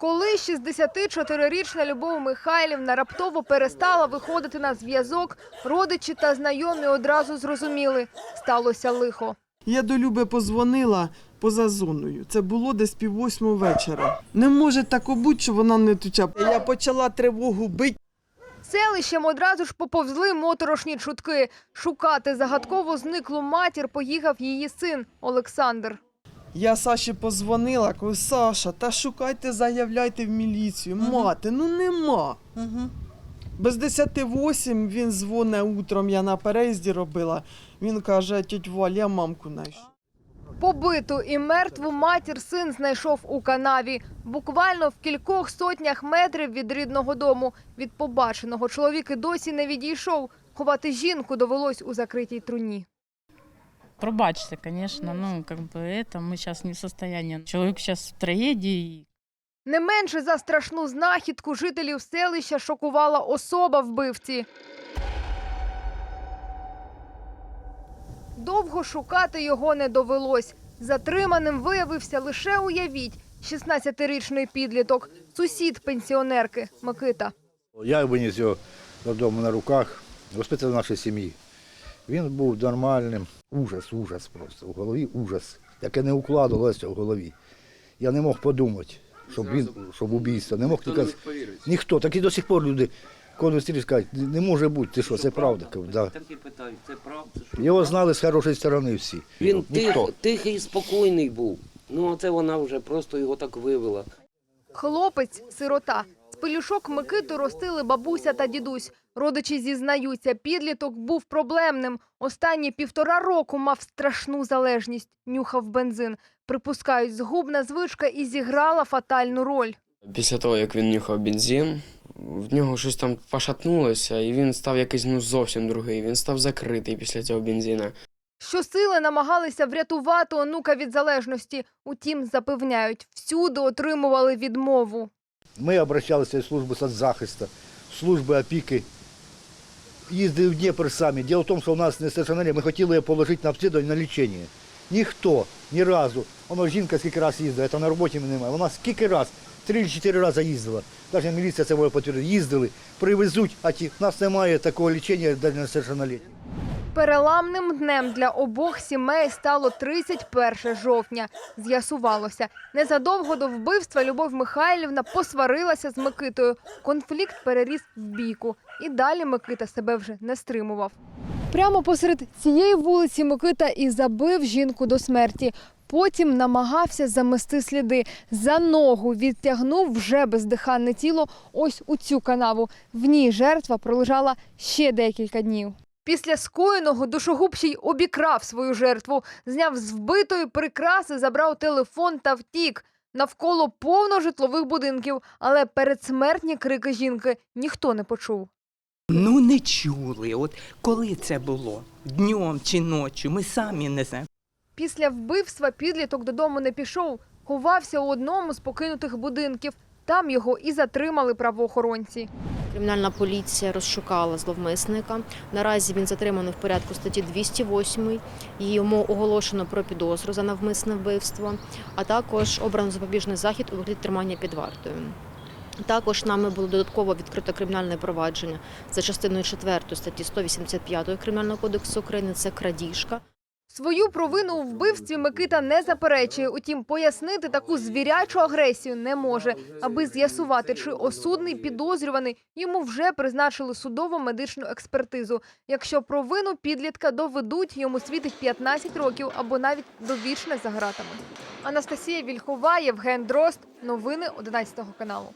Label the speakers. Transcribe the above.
Speaker 1: Коли 64-річна Любов Михайлівна раптово перестала виходити на зв'язок, родичі та знайомі одразу зрозуміли – сталося лихо.
Speaker 2: Я до Люби позвонила поза зоною. Це було десь пів восьмого вечора. Не може так бути, що вона не туча. Я почала тривогу бити.
Speaker 1: Селищем одразу ж поповзли моторошні чутки. Шукати загадково зниклу матір поїхав її син Олександр.
Speaker 2: Я Саші позвонила, кажу, Саша, та шукайте, заявляйте в міліцію. Мати, ну нема. Без 10-8 він дзвонить утром, я на переїзді робила. Він каже, тьоть Валь, я мамку знайшов.
Speaker 1: Побиту і мертву матір син знайшов у канаві. Буквально в кількох сотнях метрів від рідного дому. Від побаченого чоловік і досі не відійшов. Ховати жінку довелось у закритій труні.
Speaker 3: Пробачьте, конечно, ну, как бы это, мы сейчас не в состоянии. Человек сейчас в трагедии,
Speaker 1: Не менше за страшну знахідку жителів селища шокувала особа вбивці. Довго шукати його не довелось. Затриманим виявився лише уявіть 16-річний підліток, сусід пенсіонерки Микита.
Speaker 4: Я виніс його додому на руках, воспитав нашої сім'ї. Він був нормальним. Ужас, ужас просто. В голові ужас. Яке не укладалося в голові. Я не мог подумати, щоб він, щоб убійство. Не мог тільки. Ніхто. Так і до сих пор люди, коли зустрілись, кажуть, не може бути, ти що, це правда. Да.
Speaker 5: Так і питають, це правда?
Speaker 4: Його знали з хорошої сторони всі.
Speaker 5: він тих, тихий, спокійний був. Ну, а це вона вже просто його так вивела.
Speaker 1: Хлопець – сирота. З пелюшок Микиту ростили бабуся та дідусь. Родичі зізнаються, підліток був проблемним. Останні півтора року мав страшну залежність. Нюхав бензин. Припускають, згубна звичка і зіграла фатальну роль.
Speaker 6: Після того, як він нюхав бензин, в нього щось там пошатнулося, і він став якийсь ну зовсім другий. Він став закритий після цього бензина.
Speaker 1: Щосили намагалися врятувати онука від залежності. Утім, запевняють, всюди отримували відмову.
Speaker 4: Ми обращалися в службу соцзахисту, в служби опіки. Їздили в Дніпр самі. Діло в тому, що у нас не стаціонарі, ми хотіли її положити на обслідування, на лічення. Ніхто, ні разу. Воно жінка скільки разів їздила, це на роботі немає. Вона скільки раз, три чи чотири рази їздила. Навіть міліція це може підтвердити. Їздили, привезуть, а ті, в нас немає такого лічення для несовершеннолітніх.
Speaker 1: Переламним днем для обох сімей стало 31 жовтня. З'ясувалося, незадовго до вбивства Любов Михайлівна посварилася з Микитою. Конфлікт переріс в бійку. І далі Микита себе вже не стримував. Прямо посеред цієї вулиці Микита і забив жінку до смерті. Потім намагався замести сліди. За ногу відтягнув вже бездиханне тіло ось у цю канаву. В ній жертва пролежала ще декілька днів. Після скоєного душогуб ще й обікрав свою жертву, зняв з вбитої прикраси, забрав телефон та втік. Навколо повно житлових будинків, але передсмертні крики жінки ніхто не почув.
Speaker 7: Ну не чули. От коли це було? Днем чи ночі? Ми самі не знаємо.
Speaker 1: Після вбивства підліток додому не пішов, ховався у одному з покинутих будинків. Там його і затримали правоохоронці.
Speaker 8: Кримінальна поліція розшукала зловмисника. Наразі він затриманий в порядку статті 208. Йому оголошено про підозру за навмисне вбивство, а також обрано запобіжний захід у вигляді тримання під вартою. Також нами було додатково відкрито кримінальне провадження за частиною 4 статті 185 Кримінального кодексу України. Це крадіжка.
Speaker 1: Свою провину у вбивстві Микита не заперечує. Утім, пояснити таку звірячу агресію не може. Аби з'ясувати, чи осудний підозрюваний, йому вже призначили судово медичну експертизу. Якщо провину підлітка доведуть, йому світить 15 років або навіть довічне за ґратами. Анастасія Вільхова, Євген Дрозд. Новини 11 каналу.